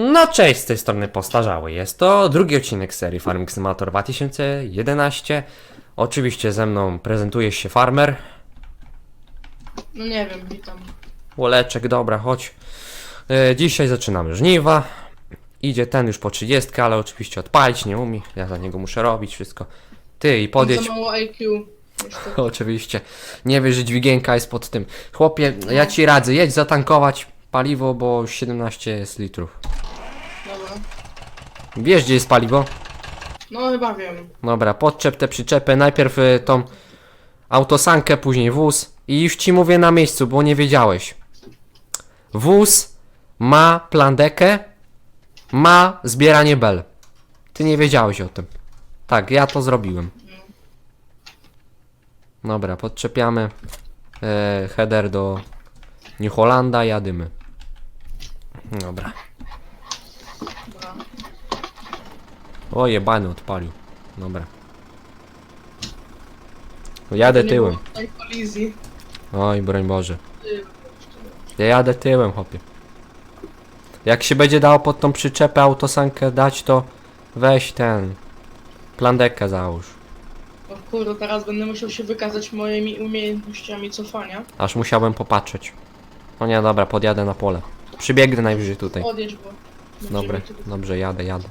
No cześć, z tej strony Postarzały. Jest to drugi odcinek serii Farming Simulator 2011. Oczywiście ze mną prezentuje się farmer. No nie wiem, witam. Łoleczek, dobra, chodź. E, dzisiaj zaczynamy żniwa. Idzie ten już po 30, ale oczywiście odpalić nie umie. Ja za niego muszę robić wszystko. Ty i podjedź. Za mało IQ. Niestety. Oczywiście. Nie wiesz, że dźwigienka jest pod tym. Chłopie, ja ci radzę, jedź zatankować paliwo, bo 17 jest litrów. Wiesz, gdzie jest paliwo? No chyba wiem. Dobra, podczep tę przyczepę, najpierw y, tą autosankę, później wóz i już ci mówię na miejscu, bo nie wiedziałeś. Wóz ma plandekę, ma zbieranie bel. Ty nie wiedziałeś o tym. Tak, ja to zrobiłem. Dobra, podczepiamy e, header do New Hollanda, jadymy. Dobra. O jebany odpalił. Dobra. Jadę Nie tyłem. było Tutaj kolizji. Oj, broń Boże. Ty, Ja jadę tyłem, chłopie. Jak się będzie dało pod tą przyczepę autosankę dać, to weź ten. Plandekę załóż. O kurde, teraz będę musiał się wykazać moimi umiejętnościami cofania. Aż musiałem popatrzeć. O nie, dobra, podjadę na pole. Przybiegnę najwyżej tutaj. Odjedź, bo... Dobra, tu- dobrze, jadę, jadę.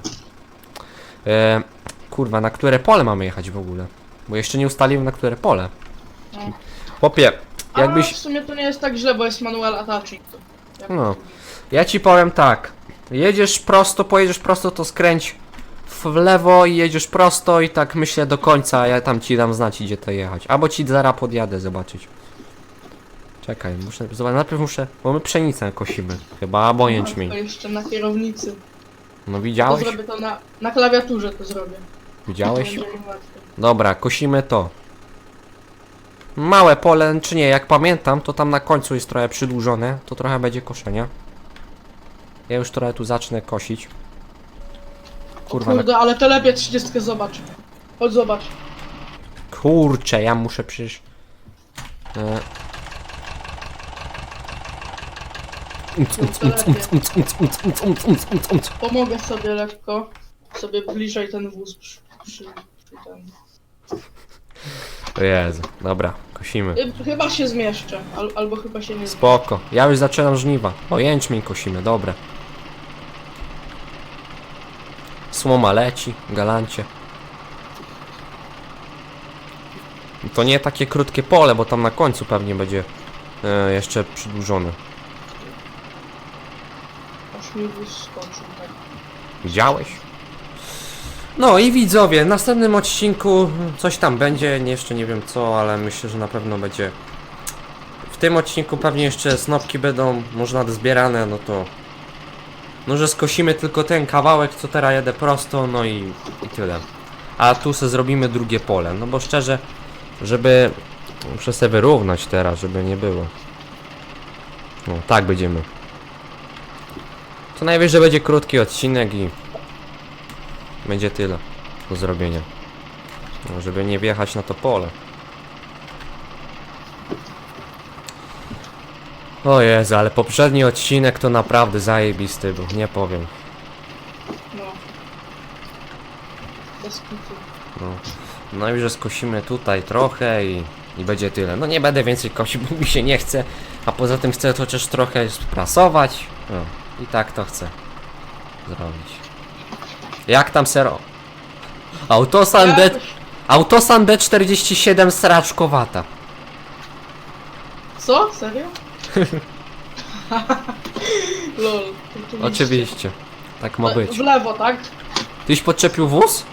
E, kurwa, na które pole mamy jechać w ogóle? Bo jeszcze nie ustaliłem na które pole. No. Chłopie, A jakbyś... w sumie to nie jest tak źle, bo jest manual attaching. Jak No. Ja ci powiem tak. Jedziesz prosto, pojedziesz prosto, to skręć w lewo i jedziesz prosto i tak myślę do końca, a ja tam ci dam znać, gdzie to jechać. Albo ci zaraz podjadę zobaczyć. Czekaj, muszę zobaczyć, najpierw muszę, bo my pszenicę kosimy, chyba, albo To jęczmień. jeszcze na kierownicy. No To widziałeś? zrobię to na, na klawiaturze to zrobię. Widziałeś? Będzie mi łatwiej. Dobra, kosimy to. Małe pole, czy nie, jak pamiętam, to tam na końcu jest trochę przydłużone, to trochę będzie koszenia. Ja już trochę tu zacznę kosić. Kurwa, na Kurde, ale telepie 30 zobacz. Chodź zobacz. Kurczę, ja muszę przecież. E... Pomogę sobie lekko. Sobie bliżej ten wóz przy, przy, przy ten. O Jezu, dobra, kosimy. Y, Chyba się zmieszczę, al, albo chyba się nie zmieszczę. Spoko, ja już zaczynam żniwa. O, jęczmień kosimy, dobre. Słoma leci, galancie. To nie takie krótkie pole, bo tam na końcu pewnie będzie e, jeszcze przedłużone. Skoczył, tak. Widziałeś? No i widzowie, w następnym odcinku coś tam będzie, nie- jeszcze nie wiem co, ale myślę, że na pewno będzie. W tym odcinku pewnie jeszcze snopki będą można zbierane, no to. No, że skosimy tylko ten kawałek, co teraz jedę prosto, no i, i tyle. A tu se zrobimy drugie pole, no bo szczerze, żeby. Muszę sobie wyrównać teraz, żeby nie było. No, tak będziemy. To najwyżej będzie krótki odcinek i będzie tyle do zrobienia. No, żeby nie wjechać na to pole. O Jezu, ale poprzedni odcinek to naprawdę zajebisty był, nie powiem. No. Bez kitu. No, no i że skosimy tutaj trochę i, i będzie tyle. No nie będę więcej kosił, bo mi się nie chce, a poza tym chcę to też trochę sprasować. No i tak to chcę zrobić. Jak tam sero? Autosan. Jakoś- Autosan D47 sraczkowata. Co? Serio? Lol. Oczywiście. Tak ma E, być. W lewo, tak? Tyś podczepił wóz?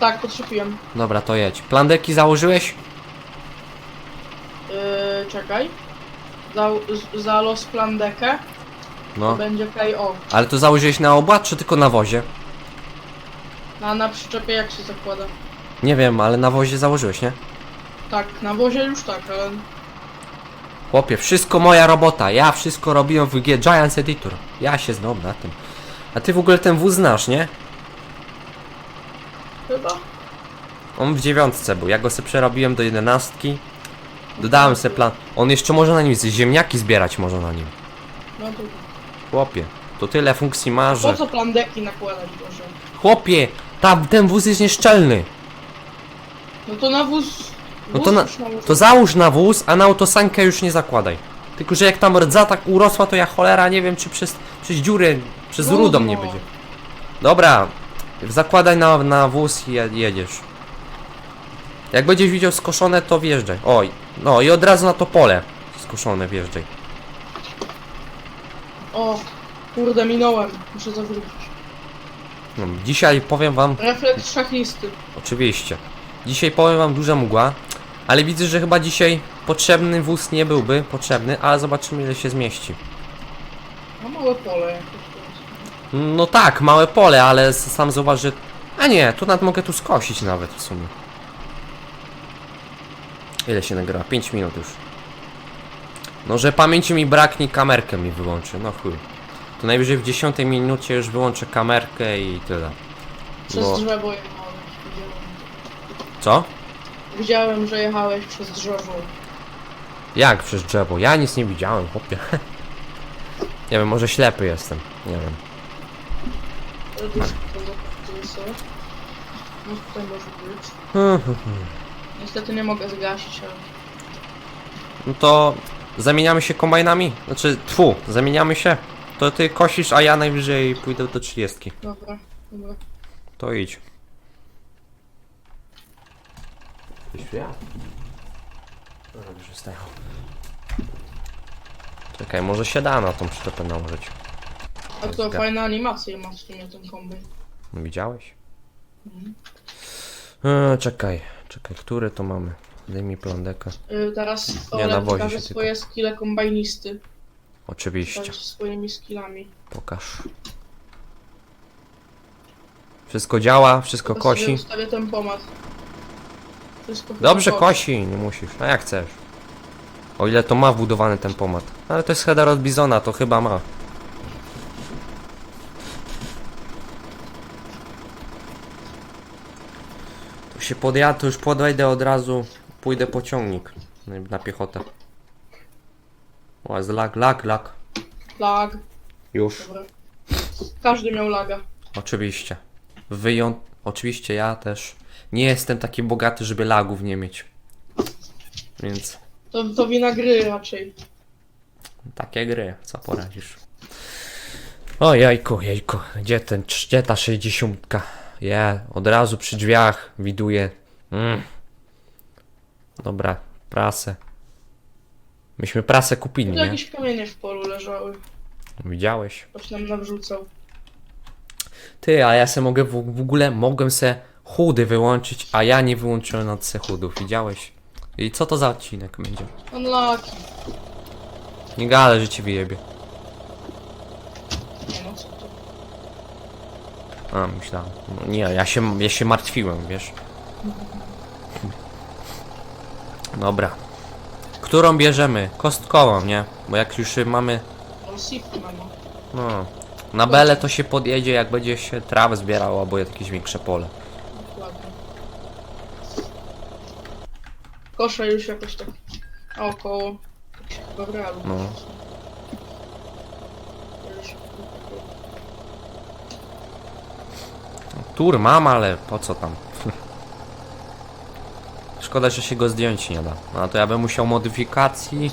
Tak, podszypiłem. Dobra, to jedź. Plandeki założyłeś? Yy, czekaj. Za, za los plandekę No. będzie KO. Ale to założyłeś na obład, czy tylko na wozie? Na, na przyczepie jak się zakłada? Nie wiem, ale na wozie założyłeś, nie? Tak, na wozie już tak, ale... Chłopie, wszystko moja robota. Ja wszystko robiłem w G Giants Editor. Ja się znam na tym. A ty w ogóle ten wóz znasz, nie? Chyba. On w dziewiątce był. Ja go sobie przerobiłem do jedenastki. Dodałem sobie plan. On jeszcze może na nim ziemniaki zbierać może na nim. No to Chłopie. To tyle funkcji ma, Po że... co plandeki nakładać, Boże? Chłopie, tam ten wóz jest nieszczelny. No to na wóz... No wóz to, na, już nałożył. to załóż na wóz, a na autosankę już nie zakładaj. Tylko, że jak tam rdza tak urosła, to ja cholera nie wiem, czy przez, przez dziurę, przez Trudno. rudą nie będzie. Dobra, zakładaj na, na wóz i je- jedziesz. Jak będziesz widział skoszone, to wjeżdżaj. Oj, no i od razu na to pole skoszone wjeżdżaj. O, kurde, minąłem. Muszę zawrócić. No, dzisiaj powiem wam, Refleks szachlisty. oczywiście, dzisiaj powiem wam duża mgła, ale widzę, że chyba dzisiaj potrzebny wóz nie byłby potrzebny, ale zobaczymy ile się zmieści. No małe pole jakieś to jest. No tak, małe pole, ale s- sam zauważ, że... A nie, tu nawet mogę tu skosić nawet w sumie. Ile się nagrywa? 5 minut już. No, że pamięci mi braknie, kamerkę mi wyłączy, no chuj. To najwyżej w 10 minucie już wyłączę kamerkę i tyle. Przez Bo- drzewo jechałeś. Co? Widziałem, że jechałeś przez drzewo. Jak przez drzewo? Ja nic nie widziałem, chłopie. Nie wiem, może ślepy jestem. Nie wiem. No tutaj może być. Niestety nie mogę zgasić, ale... No to zamieniamy się kombajnami? Znaczy, tfu, zamieniamy się. To ty kosisz, a ja najwyżej pójdę do 30. Dobra, dobra. To idź. Gdzieś ja? Dobra, już jest jechał. Czekaj, może się da na tą przyczepę nałożyć. A to Zga- fajne animacje ma w sumie ten kombaj. No, Widziałeś? Mhm. E, czekaj, czekaj, który to mamy? Daj mi plandekę. Yy, teraz Nie, Olek nawozi pokaże się swoje skille kombajnisty. Oczywiście. Pokaże swoimi skillami. Pokaż. Wszystko działa, wszystko sobie kosi. ustawię ten pomad. Wszystko Dobrze kosi, nie musisz. A jak chcesz. O ile to ma wbudowany ten pomad. Ale to jest header od Bizona, to chyba ma. Tu się podjadę, to już podejdę od razu. Pójdę po ciągnik. Na- Na piechotę. O, jest lag, lag, lag. Lag. Już. Dobra. Każdy miał laga. Oczywiście. Wyją... Oczywiście ja też. Nie jestem taki bogaty, żeby lagów nie mieć. Więc... To, to wina gry raczej. Takie gry, co poradzisz. O jajku, jajku, gdzie ten, gdzie ta 60? Je, od razu przy drzwiach widuję. Mm. Dobra, prasę. Myśmy prasę kupili, Tu nie? jakieś kamienie w polu leżały. Widziałeś? Ktoś nam nawrzucał. Ty, a ja se mogę w, w ogóle, mogłem se chudy wyłączyć, a ja nie wyłączyłem od se chudów, widziałeś? I co to za odcinek będzie? Unlucky. Nie gale, że ci wyjebie. Nie no co to. A, myślałem. No nie, ja się, ja się martwiłem, wiesz. Dobra. Którą bierzemy? Kostkową, nie? Bo jak już mamy, sipki mamo. no... Na belę to się podjedzie, jak będzie się trawę zbierało, albo jakieś większe pole. Dokładnie. Kosze już jakoś tak około. Realu. No. Już- Tur mam, ale po co tam? Szkoda, że się go zdjąć nie da. No to ja bym musiał modyfikacji,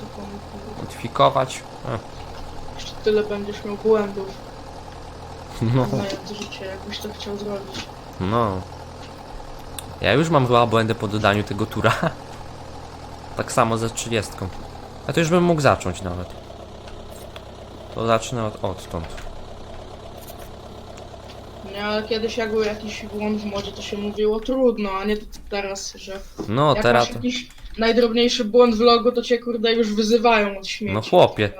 modyfikować. E, Jeszcze tyle będziesz miał błędów. No, Znając życie, jakbyś to chciał zrobić. no. Ja już mam chyba błędy po dodaniu tego tura. Tak samo ze 30. A to już bym mógł zacząć nawet. To zacznę od odtąd. Nie, ale kiedyś jak był jakiś błąd w modzie, to się mówiło trudno, a nie teraz, że No jak teraz masz to jakiś najdrobniejszy błąd w logo, to cię kurde już wyzywają od śmieci. No chłopie.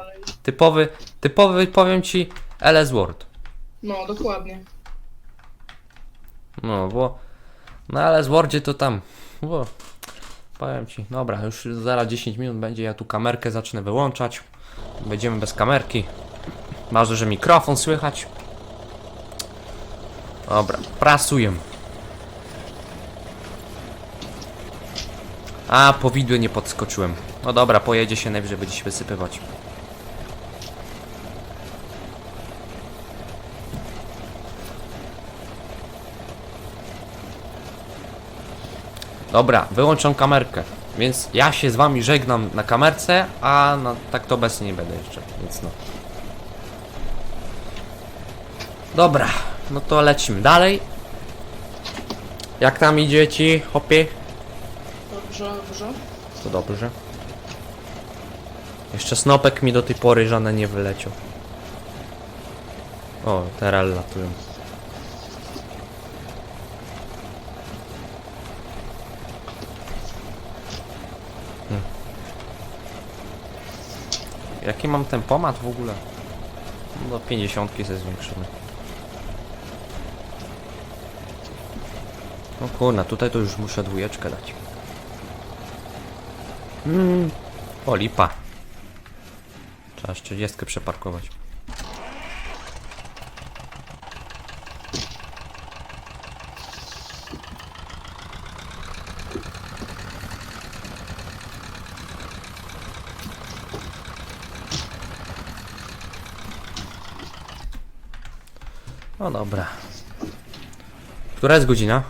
typowy, typowy powiem ci LS Word. No, dokładnie. No bo na LS Wordzie to tam. Bo, powiem ci, dobra, już zaraz 10 minut będzie, ja tu kamerkę zacznę wyłączać. Będziemy bez kamerki. Marzę, że mikrofon słychać. Dobra, prasuję. A, powidły nie podskoczyłem. No dobra, pojedzie się, najwyżej będzie się wysypywać. Dobra, wyłączam kamerkę. Więc ja się z wami żegnam na kamerce, a no, tak to obecnie nie będę jeszcze, więc no. Dobra, no to lecimy dalej. Jak tam idzie ci, hopie? Dobrze, dobrze. To dobrze. Jeszcze snopek mi do tej pory żaden nie wyleciał. O, teraz latują. Hmm. Jaki mam tempomat w ogóle? No do 50 se zwiększymy. No kurna, tutaj to już muszę dwójeczkę dać. Mm. O, lipa. Trzeba 40 przeparkować. No dobra. Która jest godzina?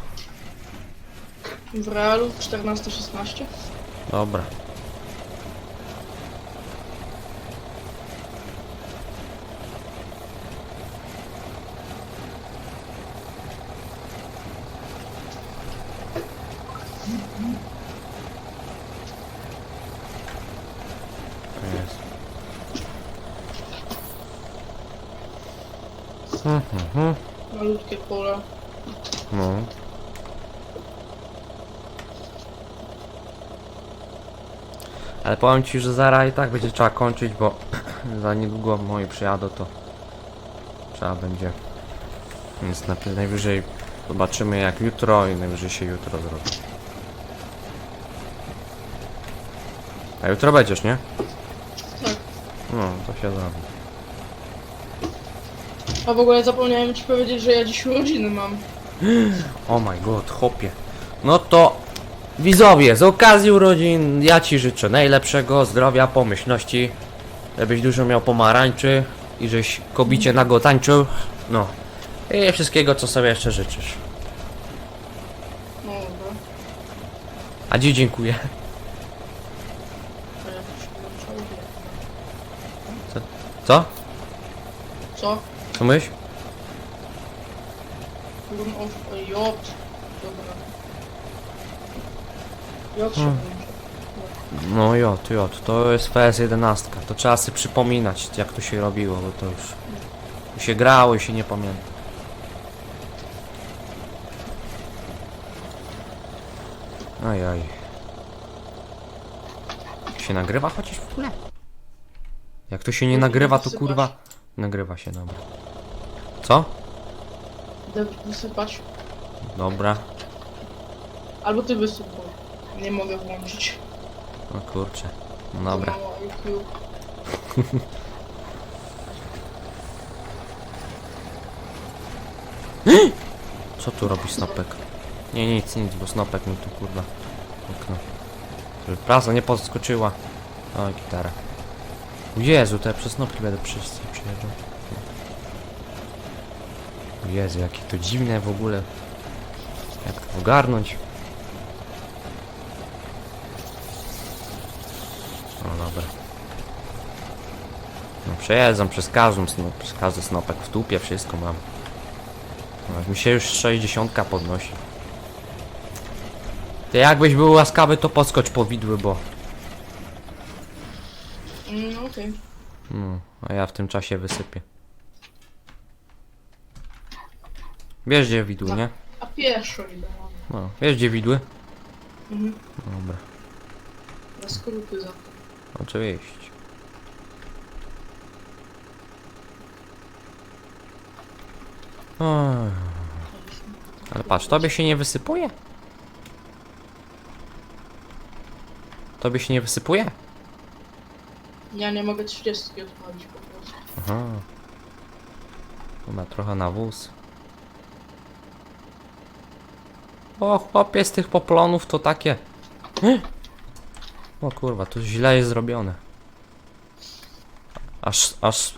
W realu 14-16. Dobra. To jest. Mhm, mhm. Malutkie pole. No. Ale powiem ci, że zaraz i tak będzie trzeba kończyć, bo za niedługo moi przyjadą, to trzeba będzie. Więc najwyżej zobaczymy jak jutro i najwyżej się jutro zrobi. A jutro będziesz, nie? Tak. No, to się zrobi. A w ogóle zapomniałem ci powiedzieć, że ja dziś urodziny mam. Oh my god, chłopie. No to widzowie, z okazji urodzin ja ci życzę najlepszego zdrowia, pomyślności, żebyś dużo miał pomarańczy i żeś kobicie nago tańczył. No. I wszystkiego, co sobie jeszcze życzysz. No dobra. A dziś dziękuję. To ja. Co? Co? Co myśl? Turn off a yacht. Dobra. Yacht się Hmm. włącza. No jot, jot, to jest FS11. To trzeba sobie przypominać, jak to się robiło, bo to już się grało i się nie pamięta. Aj, aj. Się nagrywa chociaż w ogóle? Jak to się nie nagrywa, to kurwa... Nagrywa się, dobra. Co? Wysypać. Dobra. Albo ty wysyp, bo nie mogę włączyć. O kurczę. No dobra. IQ. Co tu robi snopek? Nie, nic, nic, bo snopek mi tu kurwa okno. Żeby prasa nie podskoczyła. O, gitara. Jezu, ja przez snopki będę wszyscy przyjeżdżał. Jezu, jakie to dziwne w ogóle. Jak to ogarnąć? O, dobra. No przejeżdżam przez każdą przez każdy snopek w tupie, wszystko mam. No, mi się już 60 podnosi. Ty jakbyś był łaskawy, to podskocz po widły, bo... Mm, okej. No, a ja w tym czasie wysypię. Wiesz gdzie widły, nie? A pieszo idę. no. No, wiesz gdzie widły? Mhm. Dobra, Na skróty za to. oczywiście. Ale patrz, tobie się nie wysypuje? Tobie się nie wysypuje? Ja nie mogę 30 odpalić po prostu. Aha. Chyba trochę na wóz. O, chłopie, z tych poplonów to takie... O kurwa, to źle jest zrobione. Aż, aż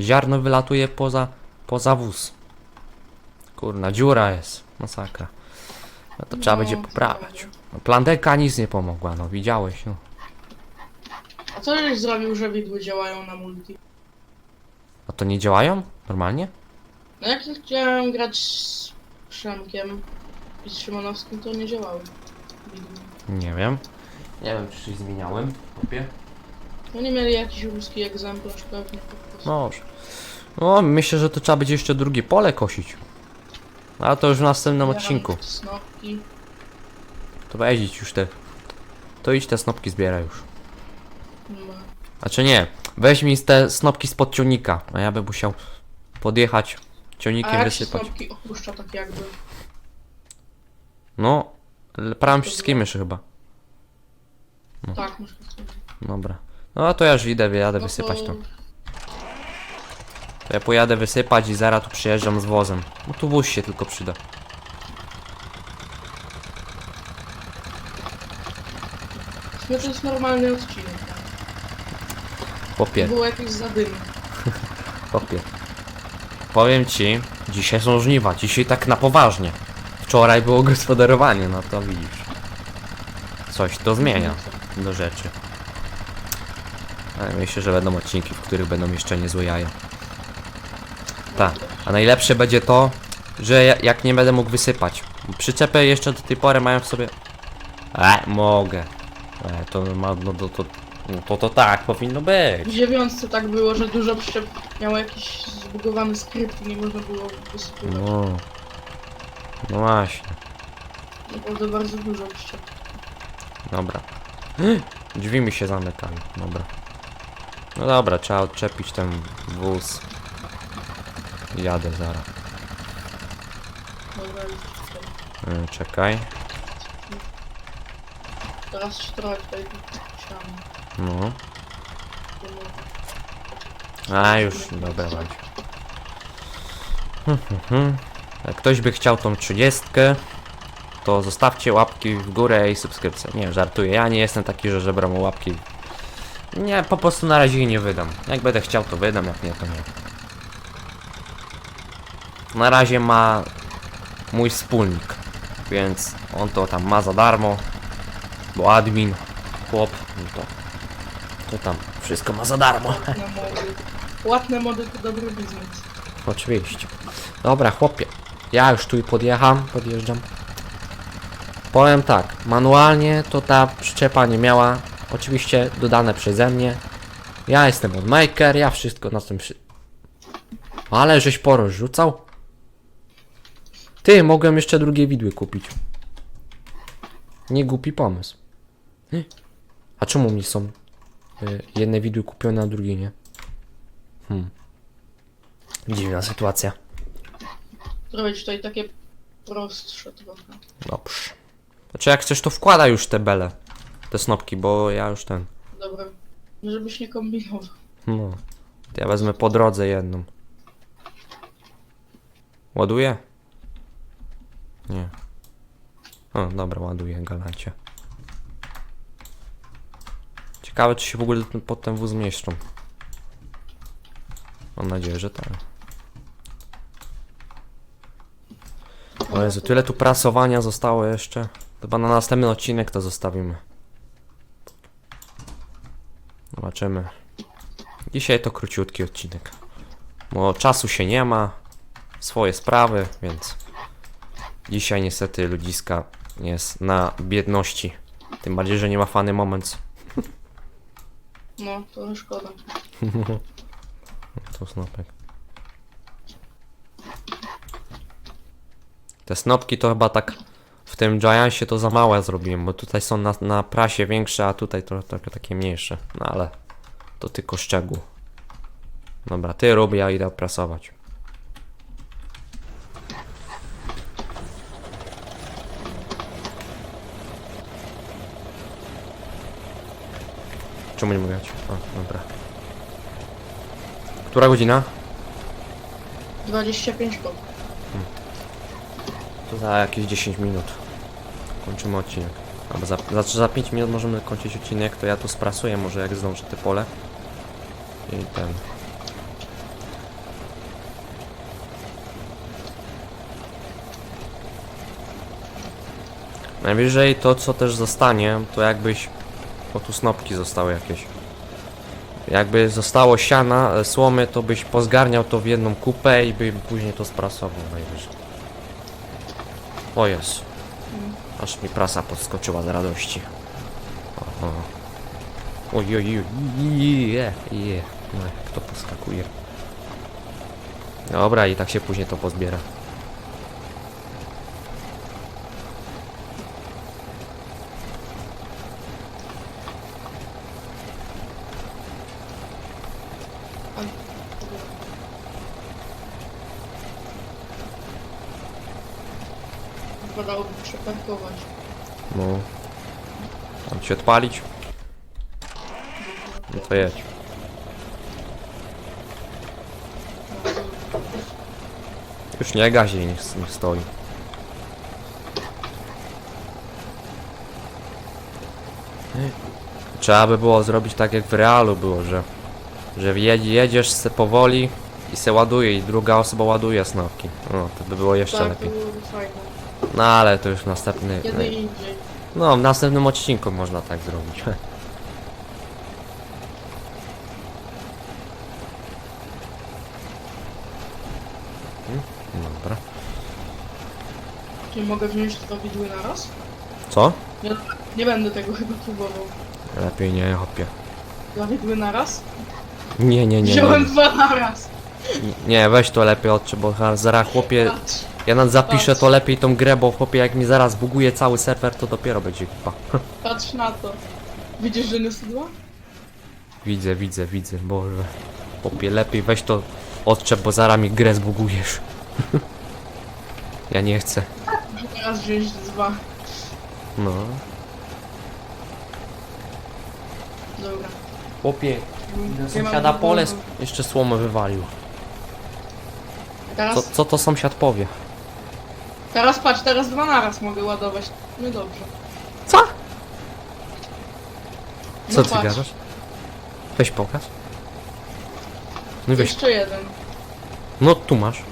ziarno wylatuje poza, poza wóz. Kurna, dziura jest. Masakra. No to trzeba No, będzie poprawiać. No, Plandeka nic nie pomogła, no widziałeś, no. A co żeś zrobił, że widły działają na multi? A to nie działają? Normalnie? No jak chciałem grać z Przemkiem i z Szymanowskim, to nie działały. Widły. Nie wiem. Nie wiem, czy coś zmieniałem. Kopie. Oni mieli jakiś ruski egzemplarz pewnie po prostu. Może. No, myślę, że to trzeba będzie jeszcze drugie pole kosić. Ale to już w następnym odcinku. Snopki. To weź idź już te. To idź te snopki zbieraj już. No. Znaczy nie, weź mi te snopki spod ciągnika, a ja bym musiał podjechać, A ciągnikiem jak się wysypać. snopki opuszcza tak jakby? No, l- prawym przyciskiem myszy chyba. No. Tak, muszę Dobra. No to ja już idę, jadę wysypać to... to. Ja pojadę wysypać i zaraz tu przyjeżdżam z wozem. No tu wóz się tylko przyda. No to jest normalny odcinek. Chłopie, było jakieś zadymy. chłopie. Powiem ci, dzisiaj są żniwa, dzisiaj tak na poważnie. Wczoraj było gospodarowanie, no to widzisz. Coś to zmienia do rzeczy. Ale myślę, że będą odcinki, w których będą jeszcze niezłe jaja. Tak. A najlepsze będzie to, że ja, jak nie będę mógł wysypać. Przyczepę jeszcze do tej pory mają w sobie. E, mogę. E, to ma, no to, to, no to, to tak powinno W być. dziewiątce tak było, że dużo przyczep miało jakiś zbugowany skrypt i nie można było wysypywać. No. No właśnie. Naprawdę bardzo dużo przyczep. Dobra. Drzwi mi się zamykają. Dobra. No dobra, trzeba odczepić ten wóz. Jadę zaraz. Dobra, już. Y, Czekaj. Teraz się trochę tutaj siamy. No. A już, dobra, bądź. Hmm, hmm, hmm. Jak ktoś by chciał tą trzydziestkę, to zostawcie łapki w górę i subskrypcję. Nie, żartuję, ja nie jestem taki, że żebram o łapki. Nie, po prostu na razie jej nie wydam. Jak będę chciał, to wydam, jak nie, to nie. Na razie ma mój wspólnik, więc on to tam ma za darmo, bo admin, chłop, no to, to tam wszystko ma za darmo. Mody. Płatne mody to dobry biznes. Oczywiście. Dobra, chłopie. Ja już tu i podjecham, podjeżdżam. Powiem tak, manualnie to ta przyczepa nie miała, oczywiście dodane przeze mnie. Ja jestem odmaker, ja wszystko na tym przy... Ale żeś porozrzucał? Ty, mogłem jeszcze drugie widły kupić. Nie głupi pomysł. Hy. A czemu mi są y, jedne widły kupione, a drugie nie? Hmm. Dziwna sytuacja. Zrobić tutaj takie prostsze trochę. Dobrze. Znaczy jak chcesz to wkładaj już te bele. Te snopki, bo ja już ten. Dobra. Żebyś nie kombinował. No. To ja wezmę po drodze jedną. Ładuję? Nie. O, dobra, ładuję, galancie. Ciekawe, czy się w ogóle pod ten wóz zmieszczą. Mam nadzieję, że tak. O Jezu, tyle tu prasowania zostało jeszcze. Chyba na następny odcinek to zostawimy. Zobaczymy. Dzisiaj to króciutki odcinek. Bo czasu się nie ma. Swoje sprawy, więc dzisiaj niestety ludziska jest na biedności. Tym bardziej, że nie ma fany moment. No, to szkoda. To snopek. Te snopki to chyba tak w tym Giantsie to za małe zrobiłem, bo tutaj są na, na prasie większe, a tutaj to trochę takie mniejsze. No ale to tylko szczegół. Dobra, ty rób, ja idę prasować. Czemu nie grać? O, dobra. Która godzina? 25 po. To za jakieś 10 minut. Kończymy odcinek. Albo za, za, za 5 minut możemy kończyć odcinek, to ja tu sprasuję może jak zdążę te pole. I ten. Najwyżej to co też zostanie, to jakbyś... O tu snopki zostały jakieś. Jakby zostało siana, e, słomy, to byś pozgarniał to w jedną kupę i by później to sprasował najwyżej. O jest. Aż mi prasa podskoczyła z radości. Oho. Oj, oj, oj, je, je. No, jak to poskakuje. Dobra, i tak się później to pozbiera. A, dobra. Przeparkować. No. Tam się odpalić? No to jedź. Już nie gazie, niech, niech stoi. Trzeba by było zrobić tak jak w realu było, że że jedzie, jedziesz se powoli i se ładuje i druga osoba ładuje snopki. No, to by było jeszcze tak, lepiej. fajne. No ale to już następny. Kiedy indziej. No, w następnym odcinku można tak zrobić. Hmm, Dobra. Czyli mogę wziąć dwa widły na raz? Co? Nie, nie będę tego chyba próbował. Lepiej nie, hopie. Dwa widły na raz? Nie, nie, nie. Wziąłem Nie, dwa na raz. nie weź to lepiej odczy, bo zaraz chłopie. Patrz. Ja nawet zapiszę to lepiej tą grę, bo chłopie jak mi zaraz buguje cały serwer, to dopiero będzie kipa. Patrz na to. Widzisz, że nie dwa? Widzę, widzę, widzę, boże. Chłopie, lepiej weź to odczep, bo zaraz mi grę zbugujesz. ja nie chcę. Muszę teraz wziąć dwa. No. Dobra. Chłopie, Nie sąsiada pole jeszcze słomę wywalił. Teraz, Co, co to sąsiad powie? Teraz patrz, teraz dwa na raz mogę ładować. No dobrze. Co? Co No ty patrz. gadasz? Weź pokaż. No i weź. Jeszcze jeden. No tu masz.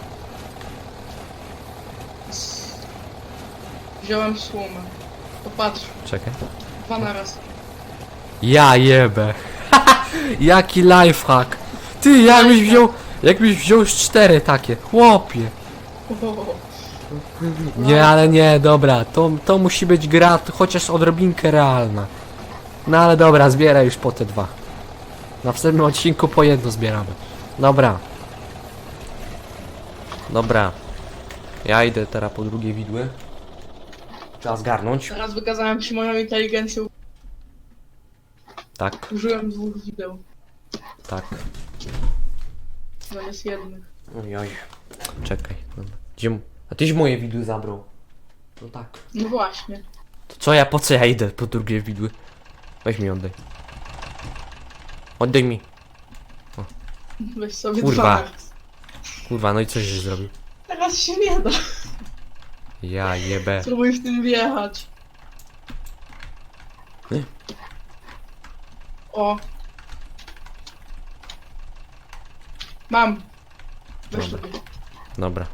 Wziąłem słomę. Popatrz, Czekaj. dwa na raz. Ja jebę. Jaki lifehack. Ty, jakbyś wziął, jakbyś wziął już cztery takie. Chłopie. Nie, ale nie, dobra, to, to musi być gra chociaż odrobinkę realna. No ale dobra, zbieraj już po te dwa. Na wstępnym odcinku po jedno zbieramy. Dobra. Dobra. Ja idę teraz po drugie widły. Trzeba zgarnąć. Teraz wykazałem ci moją inteligencję. Tak, Użyłem dwóch wideł. tak. Zamiast jednych. Oj, oj. Czekaj. Dobra. Gdzie... m- A tyś moje widły zabrał. No tak. No właśnie. To co ja, po co ja idę po drugie widły? Weź mi oddaj. Oddaj mi. Weź sobie Kurwa. dwa. Kurwa, no i coś żeś zrobił. Teraz się nie da. Ja jebę. Spróbuj w tym wjechać. Nie. O. Mam. Weź Dobra. sobie. Dobra.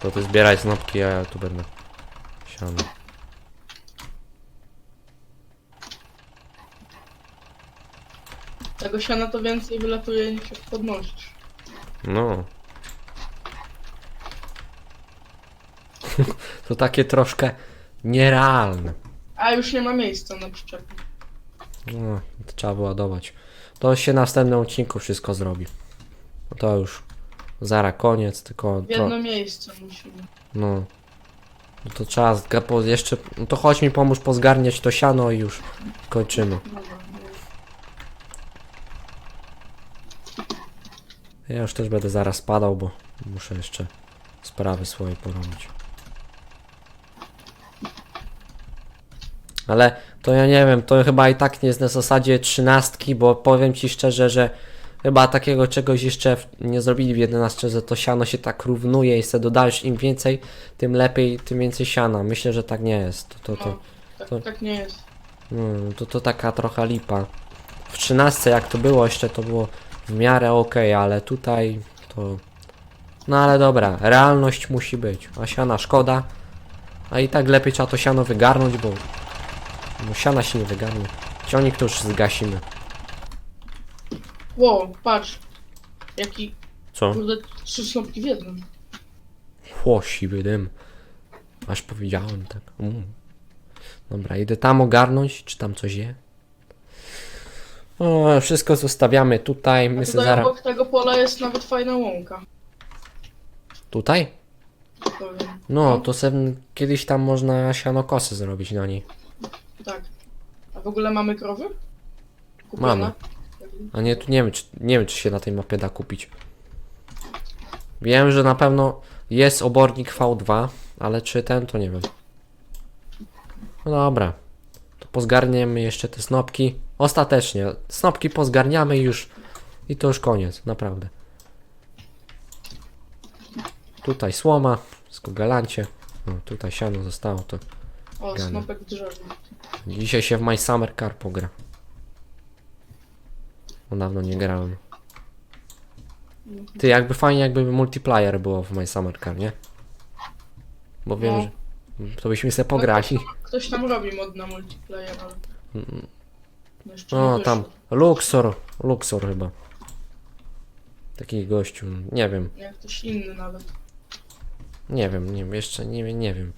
To ty zbieraj snopki, a ja tu będę. Siano. Tego siana to więcej wylatuje niż jak podnosisz. No. to takie troszkę nierealne. A już nie ma miejsca na przyczepie. No, to trzeba wyładować. To się w następnym odcinku wszystko zrobi. No to już zara koniec, tylko W jedno miejsce musimy. no. No to trzeba zga- po- jeszcze. No to chodź mi pomóż pozgarniać to siano i już kończymy. Dobra. Ja już też będę zaraz spadał, bo muszę jeszcze sprawy swoje porobić. Ale to ja nie wiem, to chyba i tak nie jest na zasadzie trzynastki, bo powiem ci szczerze, że chyba takiego czegoś jeszcze nie zrobili w 11, że to siano się tak równuje i se dodajesz im więcej, tym lepiej, tym więcej siana. Myślę, że tak nie jest. To, to, to, No, tak, to- tak nie jest. no, to, to taka trochę lipa. W 13 jak to było jeszcze to było w miarę ok, ale tutaj to... No ale dobra, realność musi być. A siana szkoda. A i tak lepiej trzeba to siano wygarnąć, bo... Bo siana się nie wygarnie. Ciągnik to już zgasimy. Wow, patrz. Jaki, Co? kurde, trzy snopki w jednym. Chło, siwy dym. Aż powiedziałem tak. Mm. Dobra, idę tam ogarnąć, czy tam coś je. O, wszystko zostawiamy tutaj. My sobie tutaj zaraz... obok tego pola jest nawet fajna łąka. Tutaj? Powiem. No, to sobie kiedyś tam można sianokosy zrobić na niej. Tak. A w ogóle mamy krowy? Mamy. A nie, tu nie wiem, czy, nie wiem, czy się na tej mapie da kupić. Wiem, że na pewno jest obornik V2, ale czy ten, to nie wiem. No dobra. To pozgarniemy jeszcze te snopki. Ostatecznie. Snopki pozgarniamy już. I to już koniec, naprawdę. Tutaj słoma, skogalancie. No, tutaj siano zostało, to O, snopek drzewa. Dzisiaj się w My Summer Car pogra. Bo dawno nie grałem. Ty, jakby fajnie, jakby multiplayer było w My Summer Car, nie? Bo wiem, No. że to byśmy sobie pograli. Ktoś tam robi mod na multiplayer, ale... No jeszcze No, tam. Luxor, Luxor chyba. Taki gościu, nie wiem, Nie, ktoś inny nawet. nie wiem, nie wiem, jeszcze nie wiem, nie wiem.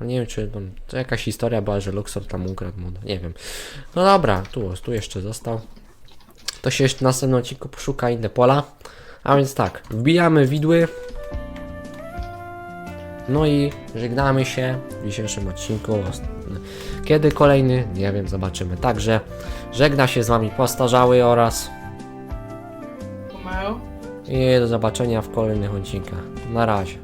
No Nie wiem, czy tam, to jakaś historia była, że Luxor tam ukradł moda, nie wiem. No dobra, tu, tu jeszcze został. To się jeszcze w następnym odcinku poszuka inne pola. A więc tak, wbijamy widły. No i żegnamy się w dzisiejszym odcinku. Kiedy kolejny? Nie wiem, zobaczymy. Także żegna się z wami postarzały oraz i do zobaczenia w kolejnych odcinkach. Na razie.